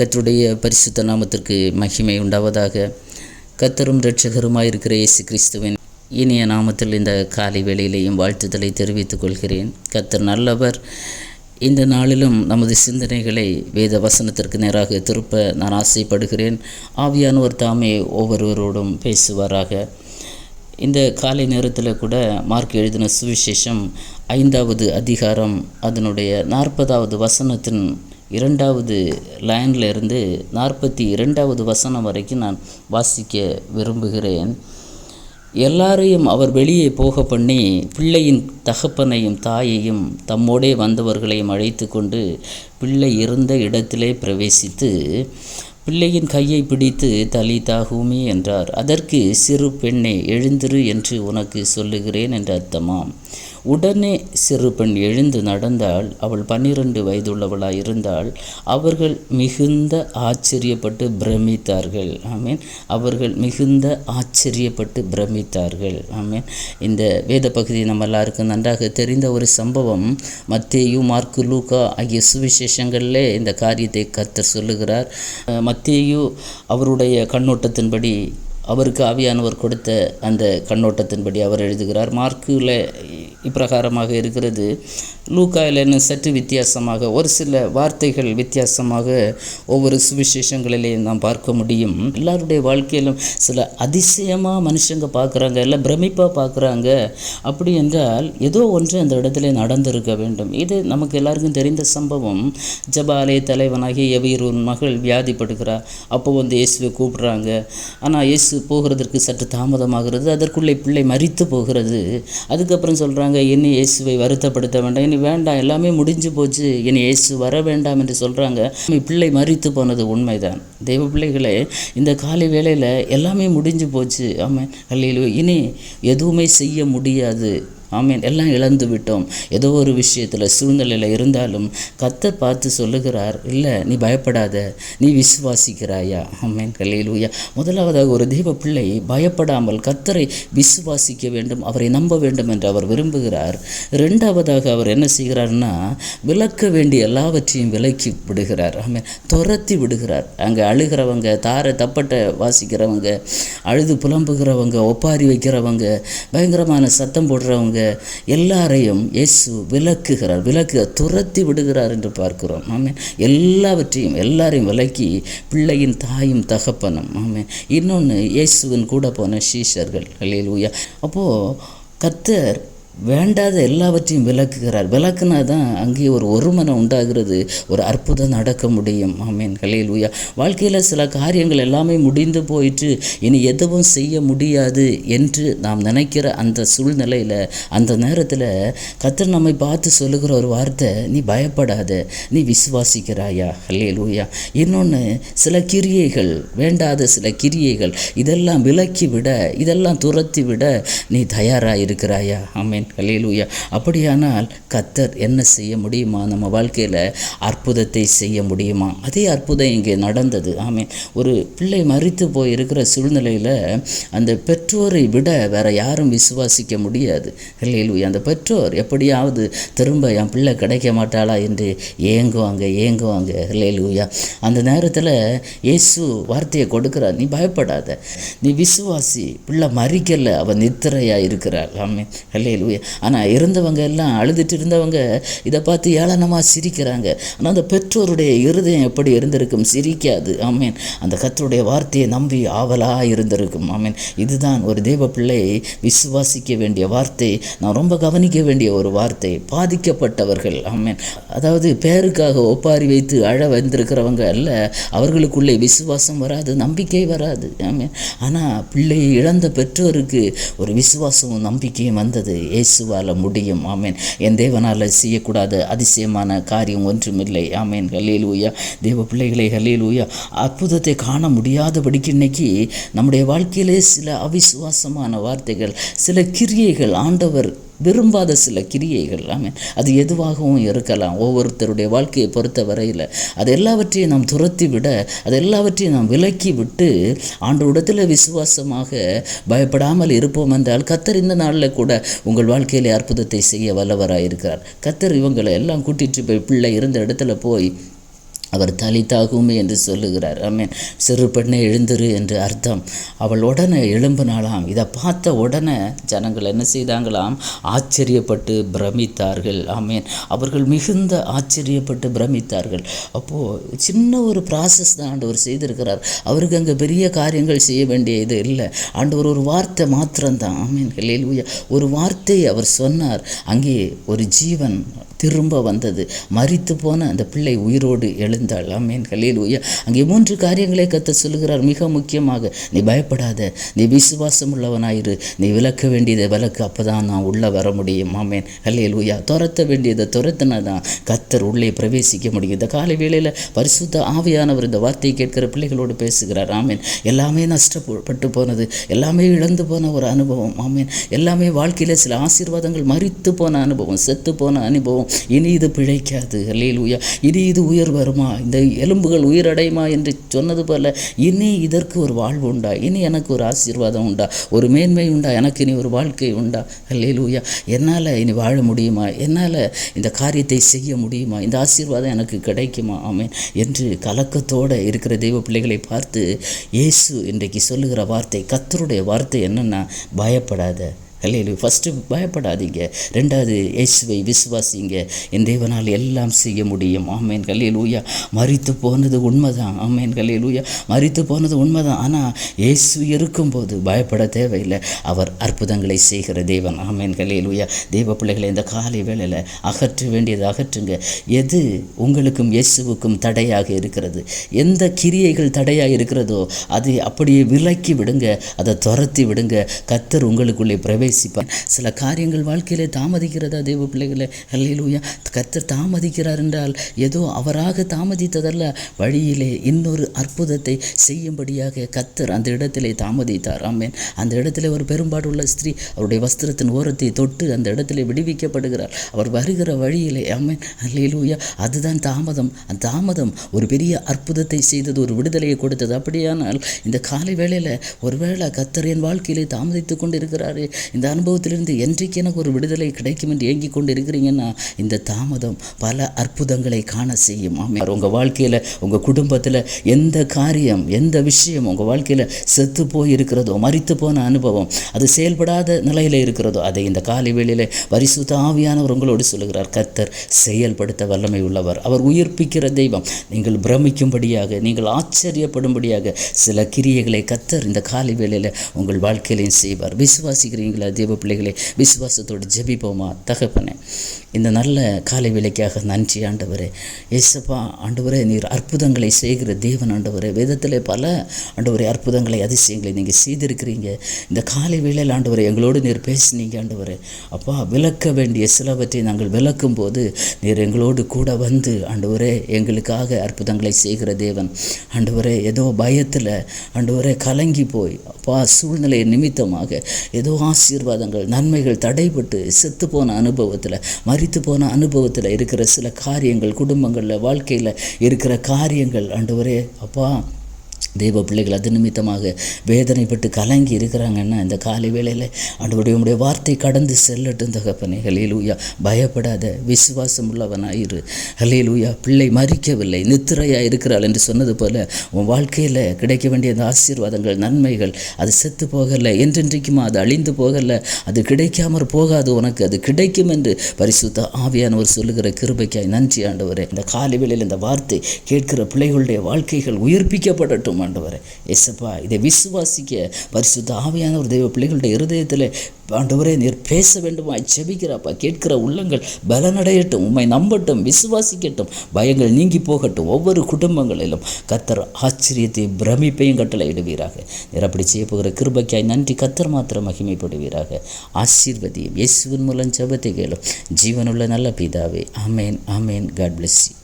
கர்த்தருடைய பரிசுத்த நாமத்திற்கு மகிமை உண்டாவதாக. கத்தரும் இரட்சகருமாயிருக்கிற இயேசு கிறிஸ்துவின் இனிய நாமத்தில் இந்த காலை வேளையிலேயும் வாழ்த்துதலை தெரிவித்துக் கொள்கிறேன். கத்தர் நல்லவர். இந்த நாளிலும் நமது சிந்தனைகளை வேத வசனத்திற்கு நேராக திருப்ப நான் ஆசைப்படுகிறேன். ஆவியானவர் தாமே ஒவ்வொருவரோடும் பேசுவாராக. இந்த காலை நேரத்தில் கூட மார்க் எழுதின சுவிசேஷம் ஐந்தாவது அதிகாரம் அதனுடைய நாற்பதாவது வசனத்தின் இரண்டாவது லைனில் இருந்து நாற்பத்தி இரண்டாவது வசனம் வரைக்கும் நான் வாசிக்க விரும்புகிறேன். எல்லாரையும் அவர் வெளியே போக பண்ணி பிள்ளையின் தகப்பனையும் தாயையும் தம்மோடே வந்தவர்களையும் அழைத்து கொண்டு பிள்ளை இருந்த இடத்திலே பிரவேசித்து பிள்ளையின் கையை பிடித்து தலிதா ஹூமி என்றார். அதற்கு சிறு பெண்ணே எழுந்திரு என்று உனக்கு சொல்லுகிறேன் என்று அர்த்தமாம். உடனே சிறு பெண் எழுந்து நடந்தால் அவள் பன்னிரண்டு வயதுள்ளவளாய் இருந்தால் அவர்கள் மிகுந்த ஆச்சரியப்பட்டு பிரமித்தார்கள். ஆமீன். அவர்கள் மிகுந்த ஆச்சரியப்பட்டு பிரமித்தார்கள். ஆமீன். இந்த வேத பகுதி நம்ம எல்லாருக்கும் நன்றாக தெரிந்த ஒரு சம்பவம் மத்தேயு மார்க்கு லூகா ஆகிய சுவிசேஷங்களிலே இந்த காரியத்தை கத்தர் சொல்லுகிறார். மத்தேயு அவருடைய கண்ணோட்டத்தின்படி அவருக்கு ஆவியானவர் கொடுத்த அந்த கண்ணோட்டத்தின்படி அவர் எழுதுகிறார். மார்க்கில் இப்பிரகாரமாக இருக்கிறது லூக்காயிலன்னு சற்று வித்தியாசமாக ஒரு சில வார்த்தைகள் வித்தியாசமாக ஒவ்வொரு சுவிசேஷங்களிலேயும் நாம் பார்க்க முடியும். எல்லாருடைய வாழ்க்கையிலும் சில அதிசயமாக மனுஷங்க பார்க்குறாங்க எல்லாம் பிரமிப்பாக பார்க்குறாங்க. அப்படி என்றால் ஏதோ ஒன்று அந்த இடத்துல நடந்திருக்க வேண்டும். இது நமக்கு எல்லாருக்கும் தெரிந்த சம்பவம். ஜபாலய தலைவனாகிய எவீரூன் மகள் வியாதிப்படுகிறார் அப்போ வந்து இயேசுவை கூப்பிட்றாங்க. ஆனால் இயேசு போகிறதற்கு சற்று தாமதமாகிறது. அதற்குள்ளே பிள்ளை மறித்து போகிறது. அதுக்கப்புறம் சொல்கிறாங்க என்னை இயேசுவை வருத்தப்படுத்த வேண்டாம். இனி வேண்டாம். எல்லாமே முடிஞ்சு போச்சு. இனி இயேசு வர வேண்டாம் என்று சொல்கிறாங்க பிள்ளை மறித்து போனது உண்மைதான். தெய்வ பிள்ளைகளே இந்த காலை வேளையில் எல்லாமே முடிஞ்சு போச்சு. ஆமாம் அல்லையிலோ இனி எதுவுமே செய்ய முடியாது. ஆமீன். எல்லாம் இழந்து விட்டோம். ஏதோ ஒரு விஷயத்தில் சூழ்நிலையில் இருந்தாலும் கத்தை பார்த்து சொல்லுகிறார் இல்லை நீ பயப்படாத. நீ விசுவாசிக்கிறாயா? ஆமீன். கல்லையிலூயா முதலாவதாக ஒரு தெய்வ பிள்ளை பயப்படாமல் கத்தரை விசுவாசிக்க வேண்டும் அவரை நம்ப வேண்டும் என்று அவர் விரும்புகிறார். ரெண்டாவதாக அவர் என்ன செய்கிறார்னா விளக்க வேண்டிய எல்லாவற்றையும் விலக்கி விடுகிறார். ஆமீன். துரத்தி விடுகிறார். அங்கே அழுகிறவங்க தாரை தப்பட்டை வாசிக்கிறவங்க அழுது புலம்புகிறவங்க ஒப்பாரி வைக்கிறவங்க பயங்கரமான சத்தம் போடுறவங்க எல்லாரையும் இயேசு விளக்குகிறார் விளக்கு துரத்தி விடுகிறார் என்று பார்க்கிறோம். ஆமே எல்லாவற்றையும் எல்லாரையும் விலக்கி பிள்ளையின் தாயும் தகப்பனும். ஆமே இன்னொன்று இயேசுவின் கூட போன சீஷர்கள். அல்லேலூயா அப்போது கத்தர் வேண்டாத எல்லாவற்றையும் விளக்குகிறார். விளக்குனா தான் அங்கே ஒரு ஒருமனம் உண்டாகிறது. ஒரு அற்புதம் நடக்க முடியும். ஆமீன். கலையிலூயா வாழ்க்கையில் சில காரியங்கள் எல்லாமே முடிந்து போயிட்டு இனி எதுவும் செய்ய முடியாது என்று நாம் நினைக்கிற அந்த சூழ்நிலையில் அந்த நேரத்தில் கத்தர் நம்மை பார்த்து சொல்லுகிற ஒரு வார்த்தை நீ பயப்படாத. நீ விசுவாசிக்கிறாயா? அல்லேலூயா இன்னொன்று சில கிரியைகள் வேண்டாத சில கிரியைகள் இதெல்லாம் விலக்கி விட இதெல்லாம் துரத்தி விட நீ தயாராக இருக்கிறாயா ஆமேன். கலையிலூயா அப்படியானால் கத்தர் என்ன செய்ய முடியுமா? நம்ம வாழ்க்கையில் அற்புதத்தை செய்ய முடியுமா? அதே அற்புதம் இங்கே நடந்தது. ஆமே ஒரு பிள்ளை மறித்து போய் இருக்கிற சூழ்நிலையில் அந்த பெற்றோரை விட வேற யாரும் விசுவாசிக்க முடியாது. கலையிலூயா அந்த பெற்றோர் எப்படியாவது திரும்ப என் பிள்ளை கிடைக்க மாட்டாளா என்று ஏங்குவாங்க ஏங்குவாங்க. ஹல்லேலூயா. அந்த நேரத்தில் இயேசு வார்த்தையை கொடுக்குறார். நீ பயப்படாத. நீ விசுவாசி. பிள்ளை மறிக்கல அவன் நித்திரையாக இருக்கிறாள் ஆமே ஹல்லேலூயா. ஆனால் இருந்தவங்க எல்லாம் அழுதுட்டு இருந்தவங்க இதை பார்த்து ஏளனமாக சிரிக்கிறாங்க. ஆனால் அந்த பெற்றோருடைய இருதயம் எப்படி இருந்திருக்கும்? சிரிக்காது. ஆமீன். அந்த கத்தருடைய வார்த்தையை நம்பி ஆவலாக இருந்திருக்கும். ஆமீன். இதுதான் ஒரு தெய்வ பிள்ளையை விசுவாசிக்க வேண்டிய வார்த்தை. நான் ரொம்ப கவனிக்க வேண்டிய ஒரு வார்த்தை. பாதிக்கப்பட்டவர்கள். ஆமீன். அதாவது பேருக்காக ஒப்பாரி வைத்து அழ வந்திருக்கிறவங்க அல்ல. அவர்களுக்குள்ளே விசுவாசம் வராது நம்பிக்கை வராது. ஆமேன். ஆனால் பிள்ளையை இழந்த பெற்றோருக்கு ஒரு விசுவாசமும் நம்பிக்கையும் வந்தது. இயேசுவால் முடியும். ஆமேன். என் தேவனால் செய்யக்கூடாத அதிசயமான காரியம் ஒன்றுமில்லை. ஆமேன். ஹல்லேலூயா தேவ பிள்ளைகளை ஹல்லேலூயா அற்புதத்தை காண முடியாதபடிக்கு இன்னைக்கு நம்முடைய வாழ்க்கையிலே சில அவிசுவாசமான வார்த்தைகள் சில கிரியைகள் ஆண்டவர் விரும்பாத சில கிரியைகள் ஆமீன். அது எதுவாகவும் இருக்கலாம். ஒவ்வொருத்தருடைய வாழ்க்கையை பொறுத்த வரையில் அது எல்லாவற்றையும் நாம் துரத்தி விட அது எல்லாவற்றையும் நாம் விலக்கி விட்டு ஆண்டவரிடத்தில் விசுவாசமாக பயப்படாமல் இருப்போம் என்றால் கத்தர் இந்த நாளில் கூட உங்கள் வாழ்க்கையில் அற்புதத்தை செய்ய வல்லவராக இருக்கிறார் கத்தர் இவங்களை எல்லாம் கூட்டிகிட்டு போய் பிள்ளை இருந்த இடத்துல போய் அவர் தலித்தாகுமே என்று சொல்லுகிறார். ஆமீன். சிறு பெண்ணை எழுந்திரு என்று அர்த்தம். அவள் உடனே எழும்பினாளாம். இதை பார்த்த உடனே ஜனங்கள் என்ன செய்தாங்களாம்? ஆச்சரியப்பட்டு பிரமித்தார்கள். ஆமீன். அவர்கள் மிகுந்த ஆச்சரியப்பட்டு பிரமித்தார்கள். அப்போது சின்ன ஒரு ப்ராசஸ் தான் ஆண்டவர் செய்திருக்கிறார். அவருக்கு அங்கே பெரிய காரியங்கள் செய்ய வேண்டிய இது இல்லை. ஆண்டவர் ஒரு வார்த்தை மாத்திரம்தான். ஆமீன். ஹல்லேலூயா. ஒரு வார்த்தை அவர் சொன்னார். அங்கே ஒரு ஜீவன் திரும்ப வந்தது. மறித்து போன அந்த பிள்ளை உயிரோடு எழுந்தாள் ஆமீன் ஹல்லேலூயா. அங்கே மூன்று காரியங்களை கத்த சொல்லுகிறார். மிக முக்கியமாக நீ பயப்படாத. நீ விசுவாசம் உள்ளவனாயிரு நீ விளக்க வேண்டியதை விளக்கு. அப்போ தான் நான் உள்ளே வர முடியும். ஆமேன். உயா துரத்த வேண்டியதை துரத்தினா தான் கத்தர் உள்ளே பிரவேசிக்க முடியும். இந்த காலை வேளையில் பரிசுத்த ஆவியானவர் இந்த வார்த்தையை கேட்கிற பிள்ளைகளோடு பேசுகிறார். ஆமேன். எல்லாமே நஷ்டப்பட்டு போனது. எல்லாமே இழந்து போன ஒரு அனுபவம். ஆமேன். எல்லாமே வாழ்க்கையில் சில ஆசீர்வாதங்கள். மறித்து போன அனுபவம். செத்து போன அனுபவம். இனி இது பிழைக்காது. அல்லேலூயா. இனி இது உயர் வருமா? இந்த எலும்புகள் உயிரடையுமா என்று சொன்னது போல இனி இதற்கு ஒரு வாழ்வு உண்டா? இனி எனக்கு ஒரு ஆசீர்வாதம் உண்டா? ஒரு மேன்மை உண்டா? எனக்கு இனி ஒரு வாழ்க்கை உண்டா? அல்லேலூயா. என்னால் இனி வாழ முடியுமா? என்னால் இந்த காரியத்தை செய்ய முடியுமா? இந்த ஆசீர்வாதம் எனக்கு கிடைக்குமா? ஆமேன். என்று கலக்கத்தோடு இருக்கிற தெய்வ பிள்ளைகளை பார்த்து இயேசு இன்றைக்கு சொல்லுகிற வார்த்தை கத்தருடைய வார்த்தை என்னென்னா பயப்படாத. அல்லையில ஃபஸ்ட்டு பயப்படாதீங்க. ரெண்டாவது இயேசுவை விசுவாசிங்க. என் தேவனால் எல்லாம் செய்ய முடியும். ஆமேன். கல்லையிலூயா மறித்து போனது உண்மைதான். ஆமேன். கல்லையிலூயா மறித்து போனது உண்மைதான். ஆனால் இயேசு இருக்கும்போது பயப்பட தேவையில்லை. அவர் அற்புதங்களை செய்கிற தேவன். ஆமேன். கல்லையிலூயா தெய்வ பிள்ளைகளை இந்த காலை வேளையில் அகற்ற வேண்டியது அகற்றுங்க. எது உங்களுக்கும் இயேசுவுக்கும் தடையாக இருக்கிறது? எந்த கிரியைகள் தடையாக இருக்கிறதோ அதை அப்படியே விலக்கி விடுங்க. அதை துரத்தி விடுங்க. கத்தர் உங்களுக்குள்ளே பிரவே பிரவேசிப்பார் சில காரியங்கள் வாழ்க்கையிலே தாமதிக்கிறதா தேவ பிள்ளைகளை? அல்லையிலூயா கத்தர் தாமதிக்கிறார் என்றால் ஏதோ அவராக தாமதித்ததல்ல வழியிலே இன்னொரு அற்புதத்தை செய்யும்படியாக கத்தர் அந்த இடத்திலே தாமதித்தார். ஆமேன். அந்த இடத்துல ஒரு பெரும்பாடுள்ள ஸ்திரீ அவருடைய வஸ்திரத்தின் ஓரத்தை தொட்டு அந்த இடத்திலே விடுவிக்கப்படுகிறார். அவர் வருகிற வழியிலே ஆமேன். அல்லையிலூயா அதுதான் தாமதம். அந்த தாமதம் ஒரு பெரிய அற்புதத்தை செய்தது ஒரு விடுதலையை கொடுத்தது. அப்படியானால் இந்த காலை வேளையில் ஒருவேளை கத்தர் என் வாழ்க்கையிலே தாமதித்து கொண்டு இருக்கிறாரு இந்த அனுபவத்திலிருந்து என்றைக்கு எனக்கு ஒரு விடுதலை கிடைக்கும் என்று ஏங்கி கொண்டு இருக்கிறீங்கன்னா இந்த தாமதம் பல அற்புதங்களை காண செய்யும். ஆமே உங்கள் வாழ்க்கையில் உங்கள் குடும்பத்தில் எந்த காரியம் எந்த விஷயம் உங்கள் வாழ்க்கையில் செத்து போய் இருக்கிறதோ மறித்து போன அனுபவம் அது செயல்படாத நிலையில் இருக்கிறதோ அதை இந்த காலை வேளையில் பரிசுத்த ஆவியானவர் உங்களோடு சொல்லுகிறார். கத்தர் செயல்படுத்த வல்லமை உள்ளவர். அவர் உயிர்ப்பிக்கிற தெய்வம். நீங்கள் பிரமிக்கும்படியாக நீங்கள் ஆச்சரியப்படும்படியாக சில கிரியைகளை கத்தர் இந்த காலை வேளையில் உங்கள் வாழ்க்கையிலையும் செய்வார். விசுவாசிக்கிறீங்களா தேவ பிள்ளைகளை விசுவாசத்தோடு ஜெபிப்போமா? தகப்பனே இந்த நல்ல காலை வேலைக்காக நன்றி ஆண்டவரே. ஏசப்பா ஆண்டவரே நீர் அற்புதங்களை செய்கிற தேவன் ஆண்டவரே. வேதத்தில் பல ஆண்டவரே அற்புதங்களை அதிசயங்களை நீங்கள் செய்திருக்கிறீங்க. இந்த காலை வேளையில் ஆண்டவரே எங்களோடு நீர் பேசினீங்க ஆண்டவரே. அப்பா விளக்க வேண்டிய சிலவற்றை நாங்கள் விளக்கும் போது நீர் எங்களோடு கூட வந்து ஆண்டவரே எங்களுக்காக அற்புதங்களை செய்கிற தேவன். ஆண்டவரே ஏதோ பயத்தில் ஆண்டவரே கலங்கி போய் அப்பா சூழ்நிலை நிமித்தமாக ஏதோ ஆசீர்வாதங்கள் நன்மைகள் தடைபட்டு செத்து போன அனுபவத்தில் மறித்து போன அனுபவத்தில் இருக்கிற சில காரியங்கள் குடும்பங்களில் வாழ்க்கையில் இருக்கிற காரியங்கள் ஆண்டவரே அப்பா. தெய்வ பிள்ளைகள் அது நிமித்தமாக வேதனைப்பட்டு கலங்கி இருக்கிறாங்கன்னா இந்த காலை வேளையில் ஆண்டவருடைய உடைய வார்த்தை கடந்து செல்லட்டும் தகப்பனே. ஹலேலூயா பயப்படாத விசுவாசம் உள்ளவனாயிரு ஹலேலூயா பிள்ளை மறிக்கவில்லை நித்திரையாக இருக்கிறாள் என்று சொன்னது போல உன் வாழ்க்கையில் கிடைக்க வேண்டிய அந்த ஆசீர்வாதங்கள் நன்மைகள் அது செத்து போகலை என்றென்றைக்குமா அது அழிந்து போகலை அது கிடைக்காமற் போகாது உனக்கு அது கிடைக்கும் என்று பரிசுத்த ஆவியானவர் சொல்லுகிற கிருபைக்காய். நன்றி ஆண்டவரே. இந்த காலை வேளையில் இந்த வார்த்தை கேட்கிற பிள்ளைகளுடைய வாழ்க்கைகள் உயிர்ப்பிக்கப்படட்டும். ஆண்டவரே. எசப்பா இதை விசுவாசிக்க பரிசுத்த ஆவியான ஒரு தெய்வ பிள்ளைகளுடைய இருதயத்தில் ஆண்டவரே நீர் பேச வேண்டுமா? செபிக்கிறாப்பா கேட்கிற உள்ளங்கள் பலனடையட்டும் உண்மை நம்பட்டும் விசுவாசிக்கட்டும் பயங்கள் நீங்கி போகட்டும் ஒவ்வொரு குடும்பங்களிலும் கத்தர் ஆச்சரியத்தை பிரமிப்பையும் கட்டளையிடுவீராக நீர் அப்படி செய்ய போகிற கிருபைக்காய் நன்றி கத்தர் மாத்திரம் மகிமைப்படுவீராக. ஆசீர்வதியும் இயேசுவின் மூலம் ஜபத்தை கேளும். ஜீவனுள்ள நல்ல பிதாவே amen amen. God bless you